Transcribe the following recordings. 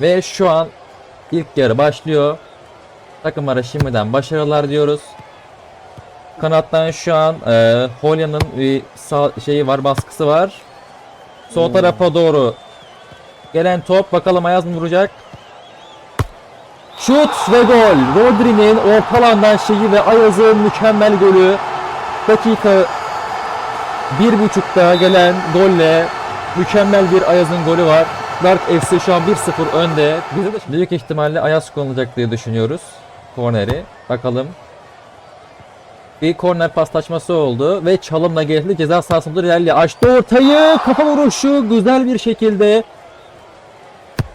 Ve şu an ilk yarı başlıyor. Takımlara şimdiden başarılar diyoruz. Kanattan şu an e, Holya'nın bir sağ şeyi var, baskısı var. Sol tarafa doğru gelen top bakalım Ayaz mı vuracak? Şut ve gol. Rodri'nin orta alandan şeyi ve Ayaz'ın mükemmel golü. Dakika bir buçukta gelen golle mükemmel bir Ayaz'ın golü var. Dark FC şu an 1-0 önde. Büyük ihtimalle Ayaz kullanacak diye düşünüyoruz. Korneri. Bakalım. Bir korner paslaşması oldu ve çalımla geldi ceza sahasında ilerliyor. Açtı ortayı. Kafa vuruşu güzel bir şekilde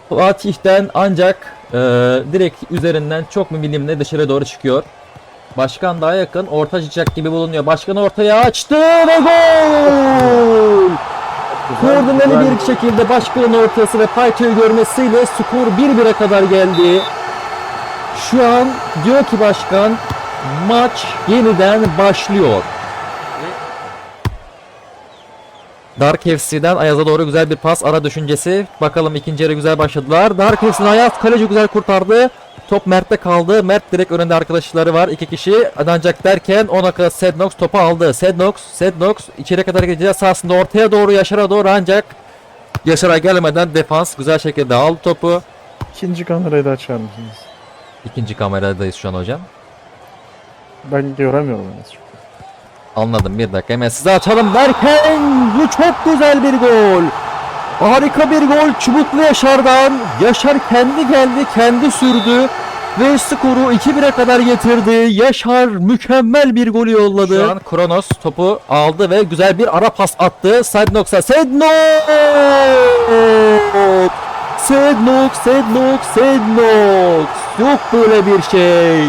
Fatih'ten ancak e, direkt üzerinden çok mu milimle dışarı doğru çıkıyor. Başkan daha yakın orta çıkacak gibi bulunuyor. Başkan ortaya açtı ve gol! Koordineli bir şekilde başkanın ortası ve Payto'yu görmesiyle skor 1-1'e kadar geldi. Şu an diyor ki başkan maç yeniden başlıyor. Dark FC'den Ayaz'a doğru güzel bir pas ara düşüncesi. Bakalım ikinci yarı güzel başladılar. Dark FC'den Ayaz kaleci güzel kurtardı. Top Mert'te kaldı. Mert direkt önünde arkadaşları var. iki kişi ancak derken ona kadar Sednox topu aldı. Sednox, Sednox içeri kadar gideceğiz sahasında ortaya doğru Yaşar'a doğru ancak Yaşar'a gelmeden defans güzel şekilde aldı topu. İkinci kamerayı da açar mısınız? İkinci kameradayız şu an hocam. Ben göremiyorum en çok. Anladım bir dakika hemen size açalım derken bu çok güzel bir gol. Harika bir gol Çubuklu Yaşar'dan. Yaşar kendi geldi kendi sürdü ve skoru 2-1'e kadar getirdi. Yaşar mükemmel bir golü yolladı. Şu an Kronos topu aldı ve güzel bir ara pas attı. Sednox'a Sednox! Sednox, Sednox, Sednox. Yok böyle bir şey.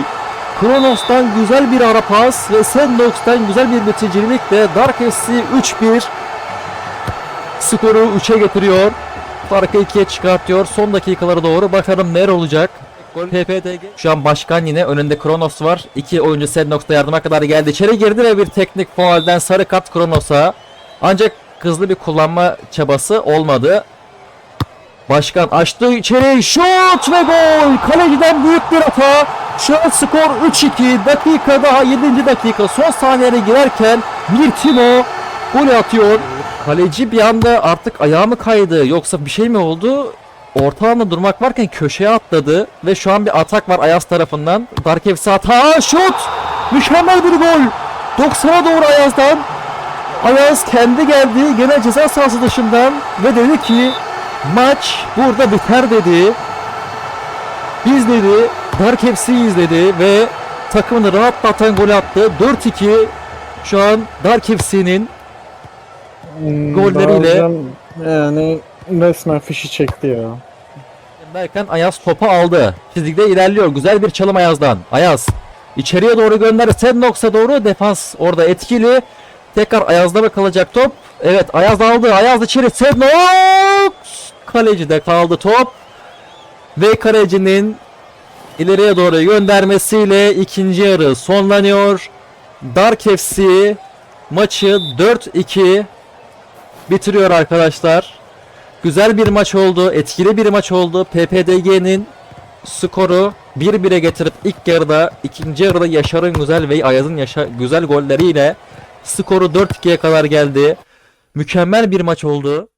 Kronos'tan güzel bir ara pas ve Sednox'tan güzel bir bitiricilikle Dark FC 3-1 skoru 3'e getiriyor. Farkı 2'ye çıkartıyor. Son dakikalara doğru bakalım neler olacak. PPDG. Şu an başkan yine önünde Kronos var. İki oyuncu Sednox da yardıma kadar geldi. İçeri girdi ve bir teknik faulden sarı kart Kronos'a. Ancak hızlı bir kullanma çabası olmadı. Başkan açtı içeri şut ve gol. Kaleciden büyük bir hata. Şu an skor 3-2. Dakika daha 7. dakika son saniyene girerken bir Timo golü atıyor. Kaleci bir anda artık ayağı mı kaydı yoksa bir şey mi oldu? Orta alanda durmak varken köşeye atladı ve şu an bir atak var Ayaz tarafından. Dark FC hata şut! Mükemmel bir gol. 90'a doğru Ayaz'dan. Ayaz kendi geldi gene ceza sahası dışından ve dedi ki maç burada biter dedi. Biz dedi Dark FC'yi izledi ve takımını rahatlatan gol attı. 4-2 şu an Dark FC'nin Hmm, Golleriyle- bazen Yani resmen fişi çekti ya. derken Ayaz topu aldı. Çizgide ilerliyor. Güzel bir çalım Ayaz'dan. Ayaz içeriye doğru gönderdi. Sednox'a doğru defans orada etkili. Tekrar Ayaz'da mı kalacak top? Evet Ayaz aldı. Ayaz içeri. Sednox! Kalecide kaldı top. Ve kalecinin ileriye doğru göndermesiyle ikinci yarı sonlanıyor. Dark FC maçı 4-2 bitiriyor arkadaşlar. Güzel bir maç oldu. Etkili bir maç oldu. PPDG'nin skoru 1-1'e getirip ilk yarıda ikinci yarıda Yaşar'ın güzel ve Ayaz'ın yaşa güzel golleriyle skoru 4-2'ye kadar geldi. Mükemmel bir maç oldu.